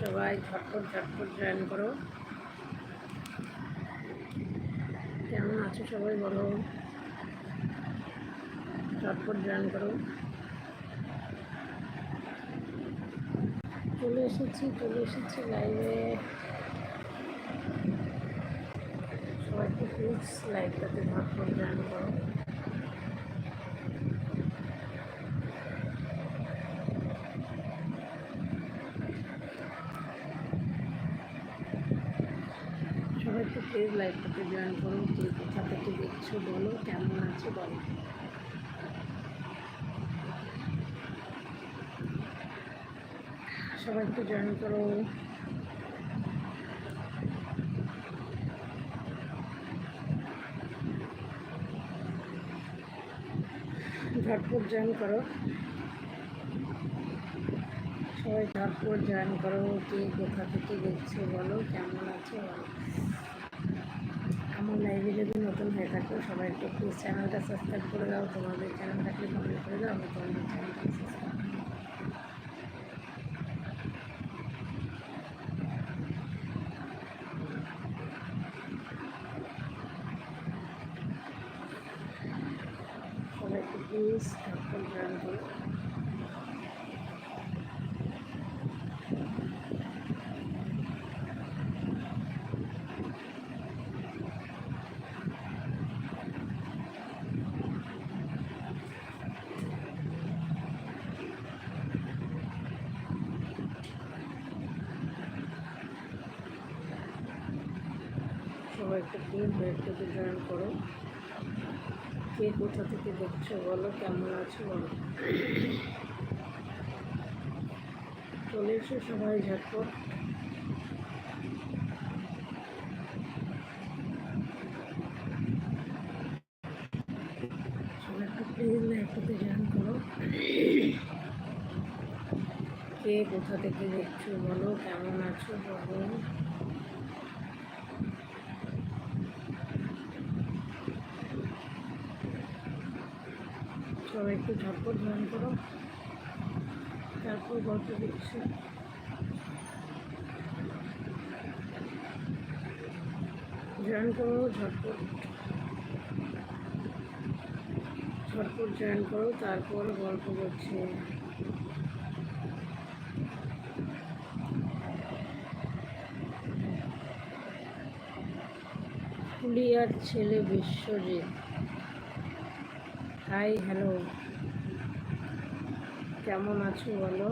সবাই ঝটপট ঝটপট জয়েন করো। কেমন আছো সবাই বলো? ঝটপট জয়েন করো। চলে এসেছি চলে এসেছি লাইভে সবাইকে প্লিজ লাইভটাতে ঝটপট জয়েন করো সবাই একটু প্লিজ লাইভটাতে জয়েন করো কে কোথা থেকে দেখছ বলো, কেমন আছো, বলো। সবাই একটু জয়েন করো। ঝটপট জয়েন করো। সবাই ঝটপট জয়েন করো কে কোথা থেকে দেখছ বলো, কেমন আছো, বলো। আমার লাইভে যদি নতুন হয়ে থাকো, সবাই একটু প্লিজ চ্যানেলটা সাবস্ক্রাইব করে দাও। তোমাদের চ্যানেলটাকে কমেন্ট করে দাও, আমি তোমাদের চ্যানেলটা সাবস্ক্রাইব সবাই একটু প্লিজ জয়েন করো একটু প্লিজ লাইভটাতে জয়েন করো। কে কোথা থেকে দেখছ বলো, কেমন আছো বলো। চলে এসো সবাই ঝটপট। প্লিজ জয়েন করো। কে কোথা থেকে দেখছ বলো, কেমন আছো বলো। সবাই একটু ঝটপট জয়েন করো। তারপর গল্প দিচ্ছি জয়েন করো, ঝটপট। ঝটপট জয়েন করো, তারপর গল্প করছি। ফুলিয়ার ছেলে বিশ্বজিৎ। হাই হ্যালো কেমন আছো বলো?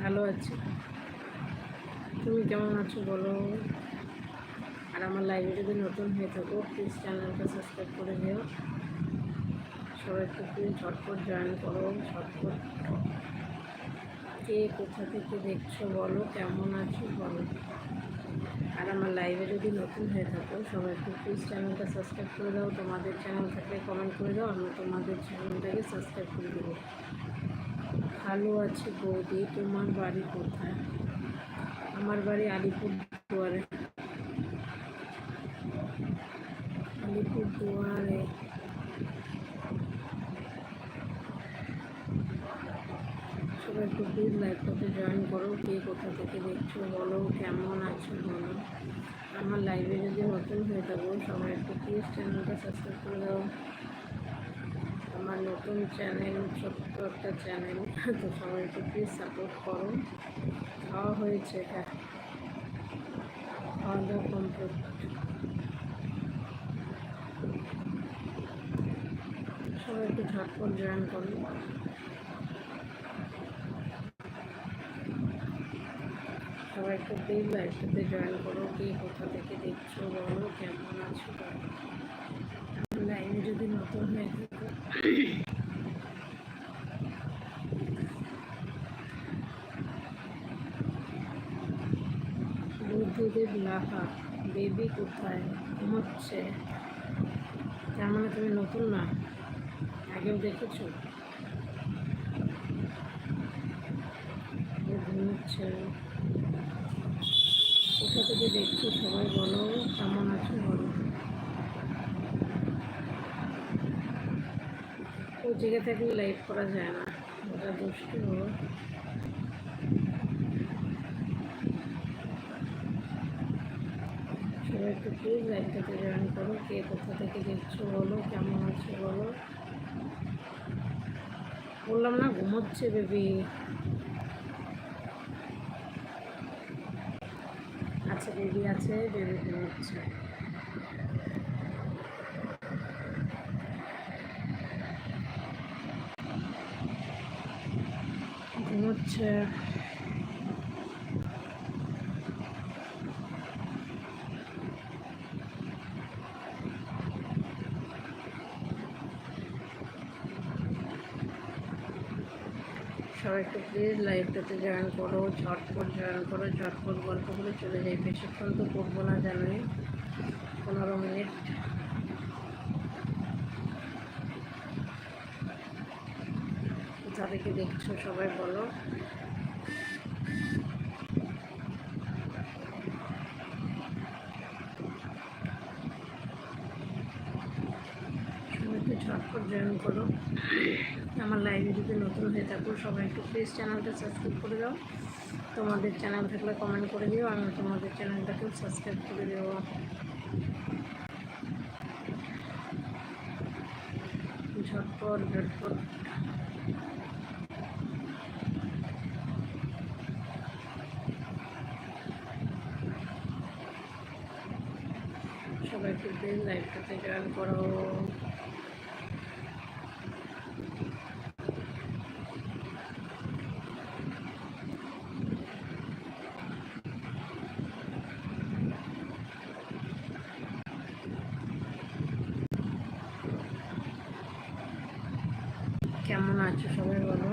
ভালো আছি। তুমি কেমন আছো বলো? আর আমার লাইভে যদি নতুন হয়ে থাকো প্লিজ চ্যানেলটা সাবস্ক্রাইব করে দিও। সবাই একটু প্লিজ ঝটপট জয়েন করো, ঝটপট। কে কোথা থেকে দেখছ বলো, কেমন আছো বলো। আর আমার লাইভে যদি নতুন হয়ে থাকো, সবাই একটু প্লিজ চ্যানেলটা সাবস্ক্রাইব করে দাও। তোমাদের চ্যানেল থাকলে কমেন্ট করে দাও আমি তোমাদের চ্যানেলটাকে সাবস্ক্রাইব করে দেবো। ভালো আছি বৌদি, তোমার বাড়ি কোথায়? আমার বাড়ি আলিপুর দুয়ারে সবাই একটু প্লিজ লাইভটাতে জয়েন করো, কে কোথা থেকে দেখছ, বলো কেমন আছো, বলো। আমার লাইভে যদি নতুন হয়ে থাকো, সবাই একটু প্লিজ চ্যানেলটা সাবস্ক্রাইব করে দাও। আমার নতুন চ্যানেল ছোট্ট একটা চ্যানেল তো সবাই একটু প্লিজ সাপোর্ট করো। খাওয়া হয়েছে হ্যাঁ। খাওয়া দাওয়া কমপ্লিট সবাই একটু ঝটপট জয়েন করো। সবাই একটু প্লিজ লাইভটাতে জয়েন করো, কে কোথা থেকে দেখছ, বলো কেমন আছো লাইনে যদি নতুন হয়ে থাকো। বুদ্ধদেব লাহা বেবি কোথায়? ঘুমাচ্ছে। তার মানে তুমি নতুন না, আগেও দেখেছ? ঘুমাচ্ছে। কোথা থেকে দেখছ, সবাই বলো কেমন আছো, বলো। ও জেগে থাকলে লাইভ করা যায় না, ওটা দুষ্টু সবাই একটু প্লিজ লাইভটাতে জয়েন করো, কে কোথা থেকে দেখছ বলো, কেমন আছো বলো। বললাম না, ঘুমোচ্ছে বেবি বেবি আছে বেবি ঘুমোচ্ছে ঘুমোচ্ছে সবাই একটু প্লিজ লাইভটাতে জয়েন করো, ঝটপট জয়েন করো, ঝটপট গল্প করে চলে যাই। বেশিক্ষণ তো করব না জানি পনেরো মিনিট। থেকে দেখছ সবাই বলো। ঝটপট জয়েন করো। লাইভে যদি নতুন হয়ে থাকো, সবাই একটু প্লিজ চ্যানেলটা সাবস্ক্রাইব করে দাও। তোমাদের চ্যানেল থাকলে কমেন্ট করে দিও আমি তোমাদের চ্যানেলটাকেও সাবস্ক্রাইব করে দেবো। ঝটপট ঝটপট। সবাই একটু প্লিজ লাইভটাতে জয়েন করো। কেমন আছো সবাই বলো?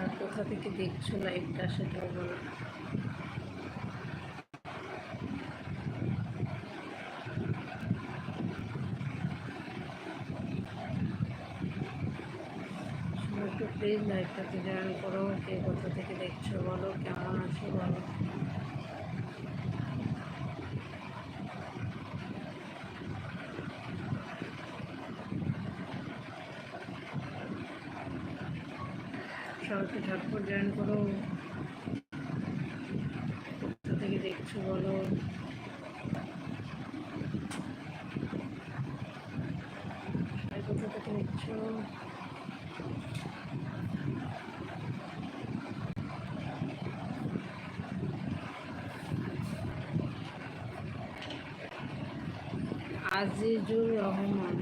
আর কোথা থেকে দেখছ লাইভটা সেটাও বলো। একটু প্লিজ লাইভটাতে জয়েন করো, কে কোথা থেকে দেখছ বলো, কেমন আছো বলো সবাইকে ঝটপট জয়েন করো। কোথা থেকে দেখছ বলো। কোথা থেকে দেখছ? আজিজুর রহমান।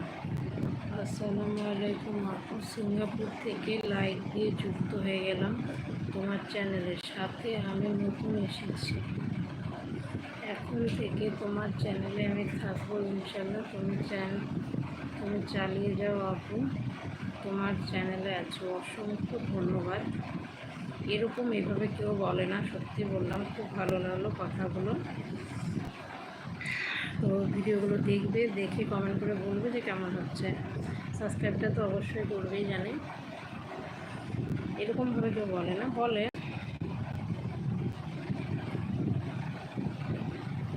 আসসালামু আলাইকুম আপু। সিঙ্গাপুর থেকে লাইক দিয়ে যুক্ত হয়ে গেলাম তোমার চ্যানেলের সাথে আমি নতুন এসেছি। এখন থেকে তোমার চ্যানেলে আমি থাকব ইনশাল্লাহ তুমি চ্যানেল তুমি চালিয়ে যাও আপু। তোমার চ্যানেলে আছো অসংখ্য ধন্যবাদ। এরকম এভাবে কেউ বলে না, সত্যি বললাম, খুব ভালো লাগল কথাগুলো। তো ভিডিওগুলো দেখবে, দেখে কমেন্ট করে বলবে যে কেমন হচ্ছে। সাবস্ক্রাইবটা তো অবশ্যই করবেই জানে। এরকমভাবে কেউ বলে না, বলে।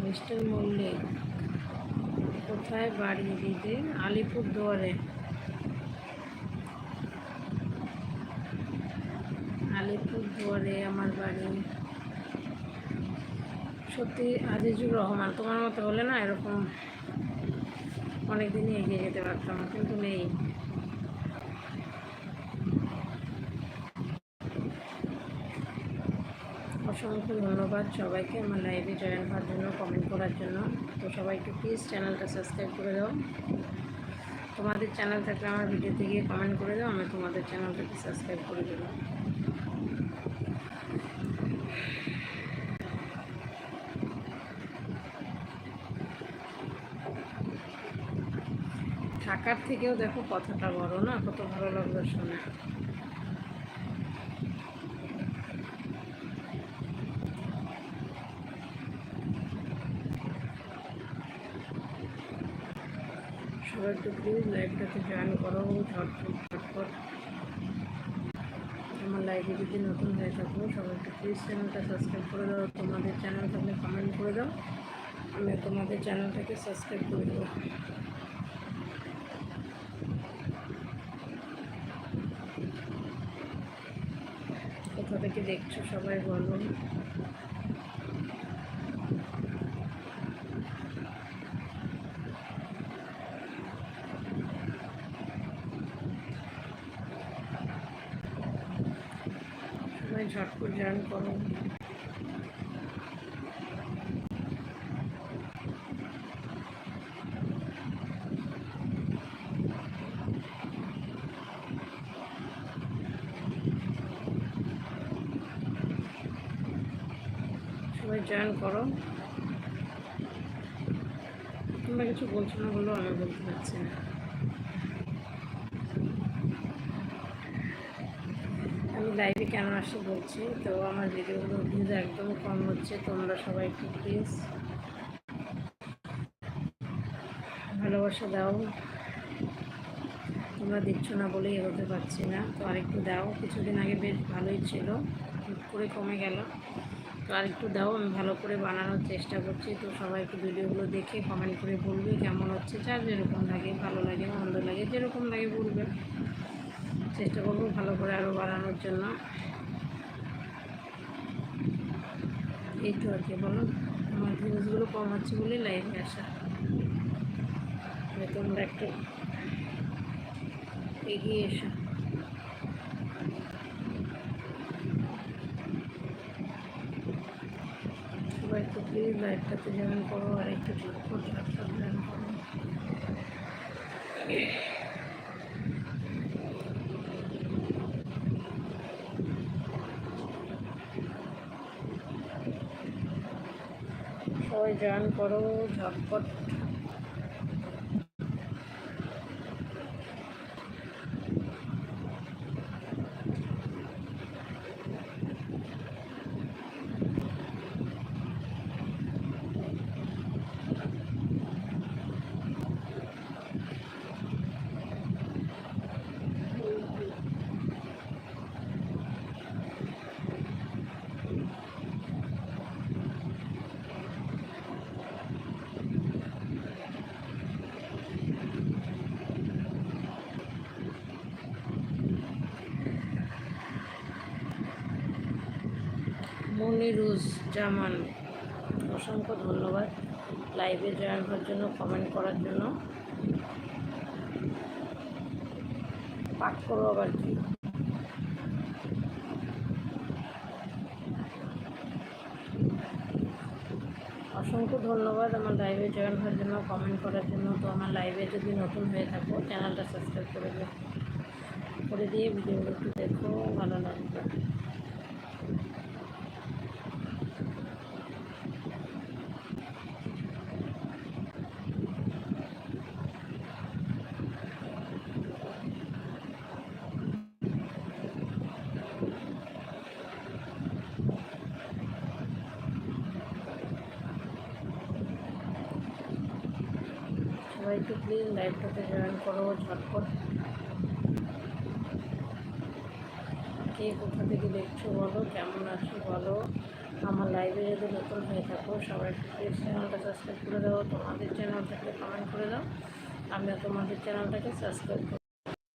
মিস্টার মল্লিক, কোথায় বাড়ি দুয়ারে আলিপুর দুয়ারে আমার বাড়ি। সত্যি আজিজুর রহমান, তোমার মতো হলে না এরকম? অনেক দিনই এগিয়ে যেতে পারতাম, কিন্তু নেই। অসংখ্য ধন্যবাদ সবাইকে আমার লাইভে জয়েন হওয়ার জন্য কমেন্ট করার জন্য। তো সবাই একটু প্লিজ চ্যানেলটা সাবস্ক্রাইব করে দাও। তোমাদের চ্যানেল থাকলে আমার ভিডিওতে গিয়ে কমেন্ট করে দাও, আমি তোমাদের চ্যানেলটাকে সাবস্ক্রাইব করে দেবো। ঢাকার থেকেও দেখো কথাটা বড় না? কত ভালো লাগল শুনে। সবাই একটু প্লিজ লাইভটাতে জয়েন করো, ঝটপট ঝটপট। আমার লাইভে যদি নতুন হয়ে থাকো, সবাই একটু প্লিজ চ্যানেলটা সাবস্ক্রাইব করে দাও। তোমাদের চ্যানেল থাকলে কমেন্ট করে দাও। আমি তোমাদের চ্যানেলটাকে সাবস্ক্রাইব করে দেবো। দেখছ সবাই বলো। সবাই ঝটপট জয়েন করো সবাই জয়েন করো। তোমরা কিছু বলছো না বললেও আমি বলতে পারছি না আমি লাইভে কেন আসি বলছি? তো আমার ভিডিওগুলো ভিউজ একদম কম হচ্ছে, তোমরা সবাই একটু প্লিজ ভালোবাসা দাও। তোমরা দিচ্ছ না বলেই এগোতে পারছি না। তো আরেকটু দাও। কিছুদিন আগে বেশ ভালোই ছিল করে কমে গেল। তো আরেকটু দাও, আমি ভালো করে বানানোর চেষ্টা করছি। তো সবাই একটু ভিডিওগুলো দেখে কমেন্ট করে বলবে কেমন হচ্ছে। যার যেরকম লাগে, ভালো লাগে, মন্দ লাগে, যেরকম লাগে বলবে। চেষ্টা করব ভালো করে আরও বানানোর জন্য। এই তো আর কি, বলো। আমার ভিউজগুলো কম হচ্ছে বলে লাইভে আসা। তোমরা একটু এগিয়ে এসো। একটু প্লিজ লাইভটাতে জয়েন করো, আর একটু ঝটপট ঝটপট জয়েন করো। সবাই জয়েন করো, ঝটপট মনিরুজ জামান। অসংখ্য ধন্যবাদ লাইভে জয়েন হওয়ার জন্য কমেন্ট করার জন্য। পাঠ করো আবার কি? অসংখ্য ধন্যবাদ আমার লাইভে জয়েন হওয়ার জন্য কমেন্ট করার জন্য। তো আমার লাইভে যদি নতুন হয়ে থাকো চ্যানেলটা সাবস্ক্রাইব করে দিও। করে দিয়ে ভিডিওগুলো একটু দেখো, ভালো লাগবে। সবাই একটু প্লিজ লাইভটাতে জয়েন করো, ঝটপট। কে কোথা থেকে দেখছ বলো, কেমন আছো বলো। আমার লাইভে যদি নতুন হয়ে থাকো, সবাই একটু প্লিজ চ্যানেলটা সাবস্ক্রাইব করে দাও। তোমাদের চ্যানেলটাকে কমেন্ট করে দাও। আমিও তোমাদের চ্যানেলটাকে সাবস্ক্রাইব